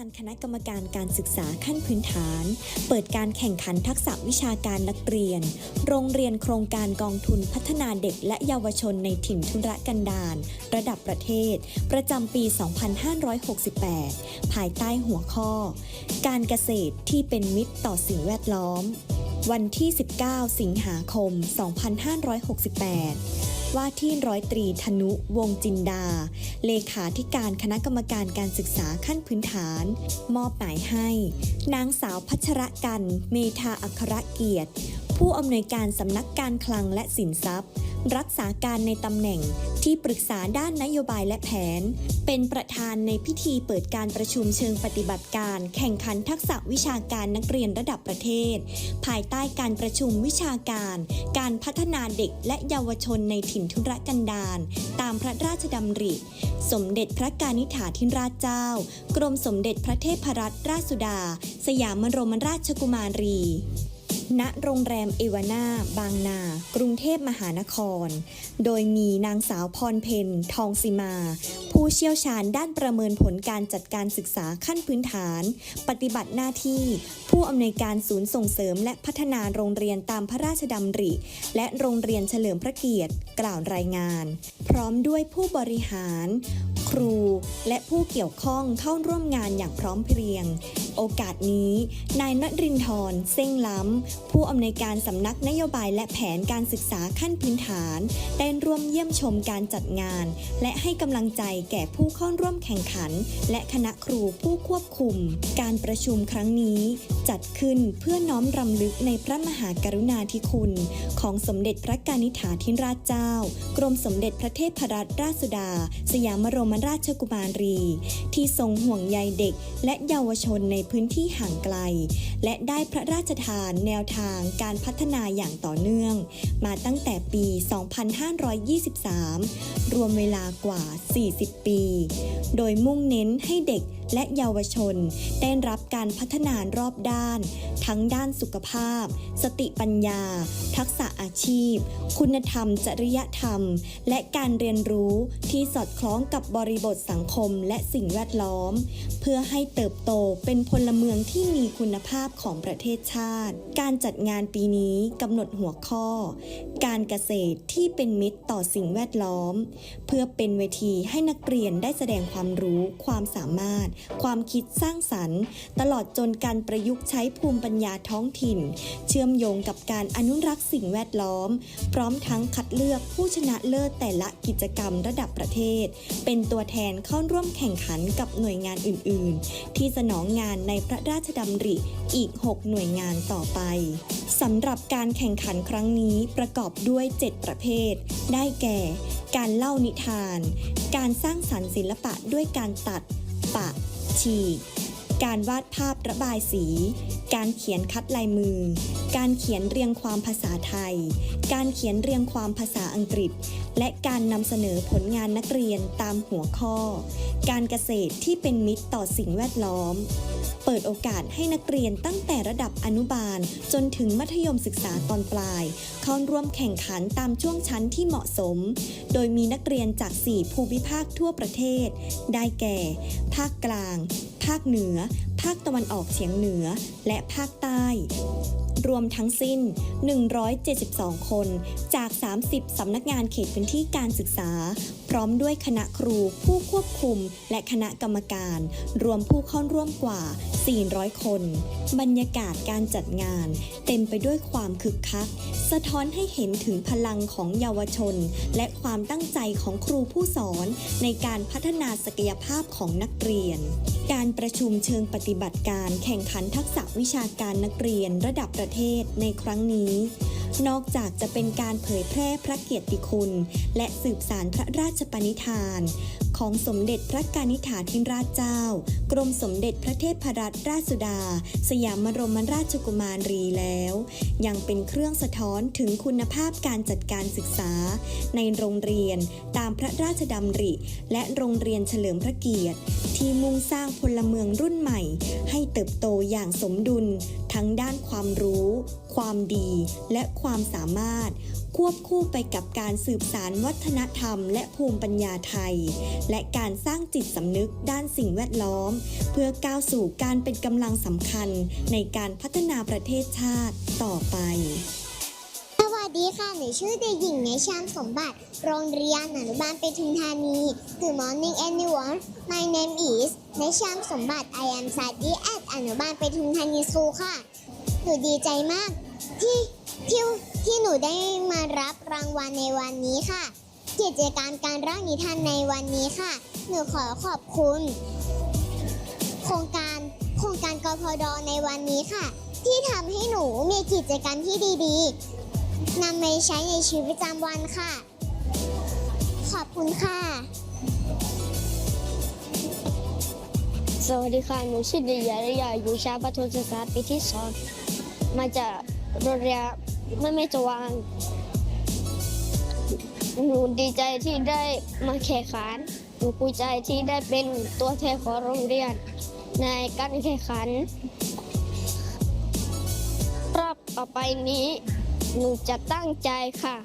การคณะกรรมการการศึกษาขั้นพื้นฐาน เปิดการแข่งขันทักษะวิชาการนักเรียน โรงเรียนโครงการกองทุนพัฒนาเด็กและเยาวชนในถิ่นทุรกันดารระดับประเทศ ประจำปี 2568 ภายใต้หัวข้อ การเกษตรที่เป็นมิตรต่อสิ่งแวดล้อม วันที่ 19 สิงหาคม 2568 ว่าที่ร้อยตรีธนุวงจินดา เลขาธิการคณะกรรมการการศึกษาขั้นพื้นฐาน มอบหมายให้ นางสาวพัชรกัน เมธาอัครเกียรติ ผู้อำนวยการสำนักการคลังและสินทรัพย์ รักษาการในตำแหน่งที่ปรึกษาด้านนโยบายและแผน เป็นประธานในพิธีเปิดการประชุมเชิงปฏิบัติการ แข่งขันทักษะวิชาการนักเรียนระดับประเทศ ภายใต้การประชุมวิชาการ การพัฒนาเด็กและเยาวชนในถิ่นทุรกันดารตามพระราชดำริ สมเด็จพระกานิษฐาธิราชเจ้า กรมสมเด็จพระเทพรัตนราชสุดา สยามบรมราชกุมารี ณโรงแรมเอวาน่าบางนา กรุงเทพมหานคร โดยมีนางสาวพรเพนทองสิมา ผู้เชี่ยวชาญด้านประเมินผลการจัดการศึกษาขั้นพื้นฐาน ปฏิบัติหน้าที่ ผู้อำนวยการศูนย์ส่งเสริมและพัฒนาโรงเรียนตามพระราชดำริ และโรงเรียนเฉลิมพระเกียรติ กล่าวรายงาน พร้อมด้วยผู้บริหาร ครู และผู้เกี่ยวข้องเข้าร่วมงานอย่างพร้อมเพรียง โอกาสนี้ นายนรินทร์เส้งล้ำ ผู้อำนวยการสำนักนโยบายและแผนการศึกษาขั้นพื้นฐาน ได้ร่วมเยี่ยมชมการจัดงาน และให้กำลังใจแก่ผู้เข้าร่วมแข่งขัน และคณะครูผู้ควบคุม การประชุมครั้งนี้ จัดขึ้นเพื่อน้อมรำลึกในพระมหากรุณาธิคุณ ของสมเด็จพระกานิษฐาธิราชเจ้า กรมสมเด็จพระเทพรัตนราชสุดา สยามบรมราชกุมารี ที่ทรงห่วงใยเด็กและเยาวชนในพื้นที่ห่างไกล และได้พระราชทานแนวทางการพัฒนาอย่างต่อเนื่อง มาตั้งแต่ปี 2523 รวมเวลากว่า 40 ปี โดยมุ่งเน้นให้เด็กและเยาวชน ได้รับการพัฒนารอบด้าน ทั้งด้านสุขภาพ สติปัญญา ทักษะอาชีพ คุณธรรม จริยธรรม และการเรียนรู้ที่สอดคล้องกับบริบทสังคมและสิ่งแวดล้อม เพื่อให้เติบโตเป็นพลเมืองที่มีคุณภาพของประเทศชาติ การจัดงานปีนี้กำหนดหัวข้อ การเกษตรที่เป็นมิตรต่อสิ่งแวดล้อม เพื่อเป็นเวทีให้นักเรียนได้แสดงความรู้ความสามารถ ความคิดสร้างสรรค์ ตลอดจนการประยุกต์ใช้ภูมิปัญญาท้องถิ่น เชื่อมโยงกับการอนุรักษ์สิ่งแวดล้อม พร้อมทั้งคัดเลือกผู้ชนะเลิศแต่ละกิจกรรมระดับประเทศ เป็นตัวตัวแทนเข้าร่วมแข่งขันกับหน่วยงานอื่น ๆ ที่สนองงานในพระราชดำริอีก 6 หน่วยงานต่อไปสำหรับการแข่งขันครั้งนี้ประกอบด้วย 7 ประเภท ได้แก่ การเล่านิทาน การสร้างสรรค์ศิลปะด้วยการตัด ปะ ฉีก การวาดภาพระบายสีการเขียนคัดลายมือ การเขียนเรียงความภาษาไทย การเขียนเรียงความภาษาอังกฤษ และการนำเสนอผลงานนักเรียนตามหัวข้อ การเกษตรที่เป็นมิตรต่อสิ่งแวดล้อม เปิดโอกาสให้นักเรียนตั้งแต่ระดับอนุบาล จนถึงมัธยมศึกษาตอนปลาย เข้าร่วมแข่งขันตามช่วงชั้นที่เหมาะสม โดยมีนักเรียนจาก 4 ภูมิภาคทั่วประเทศ ได้แก่ ภาคกลาง ภาคเหนือ ภาคตะวันออกเฉียงเหนือ และภาคใต้ รวมทั้งสิ้น 172 คน จาก 30 สำนักงานเขตพื้นที่การศึกษา พร้อมด้วยคณะครูผู้ควบคุม และคณะกรรมการ รวมผู้เข้าร่วมกว่า 400 คน บรรยากาศการจัดงาน เต็มไปด้วยความคึกคัก สะท้อนให้เห็นถึงพลังของเยาวชน และความตั้งใจของครูผู้สอนในการพัฒนาศักยภาพของนักเรียน การประชุมเชิงปฏิบัติการแข่งขันทักษะวิชาการนักเรียนระดับประเทศในครั้งนี้ นอกจากจะเป็นการเผยแพร่พระเกียรติคุณ และสืบสารพระราชปณิธาน ของสมเด็จพระกานิษฐาธิราชเจ้า กรมสมเด็จพระเทพรัตนราชสุดา สยามบรมราชกุมารีแล้ว ยังเป็นเครื่องสะท้อนถึงคุณภาพการจัดการศึกษา ในโรงเรียนตามพระราชดำริ และโรงเรียนเฉลิมพระเกียรติ ที่มุ่งสร้างพลเมืองรุ่นใหม่ ให้เติบโตอย่างสมดุล ทั้งด้านความรู้ ความดี และความสามารถ ควบคู่ไปกับการสืบสารวัฒนธรรม และภูมิปัญญาไทย และการสร้างจิตสำนึกด้านสิ่งแวดล้อม เพื่อก้าวสู่การเป็นกำลังสำคัญในการพัฒนาประเทศชาติต่อไป ดีค่ะ หนูชื่อเด็กหญิงในชามสมบัติ โรงเรียนอนุบาลปทุมธานี Good morning everyone My name is ในชามสมบัติ I am study at อนุบาลปทุมธานีสูค่ะ หนูดีใจมาก ที่ที่ที่หนูได้มารับรางวัลในวันนี้ค่ะ กิจกรรมการร่างนิทานในวันนี้ค่ะ หนูขอขอบคุณ โครงการโครงการกพดในวันนี้ค่ะ ที่ทำให้หนูมีกิจกรรมที่ดีๆ นำไปใช้ในชีวิตประจำวันค่ะ ขอบคุณค่ะ สวัสดีค่ะ หนูชื่อเดียริยาอยู่ชั้นประถมศึกษาปีที่สองมาจากโรงเรียนแม่แม่จวางหนูดีใจที่ได้มาแข่งขัน หนูภูมิใจที่ได้เป็นตัวแทนของโรงเรียน ในการแข่งขัน รอบต่อไปนี้ หนูจะตั้งใจค่ะ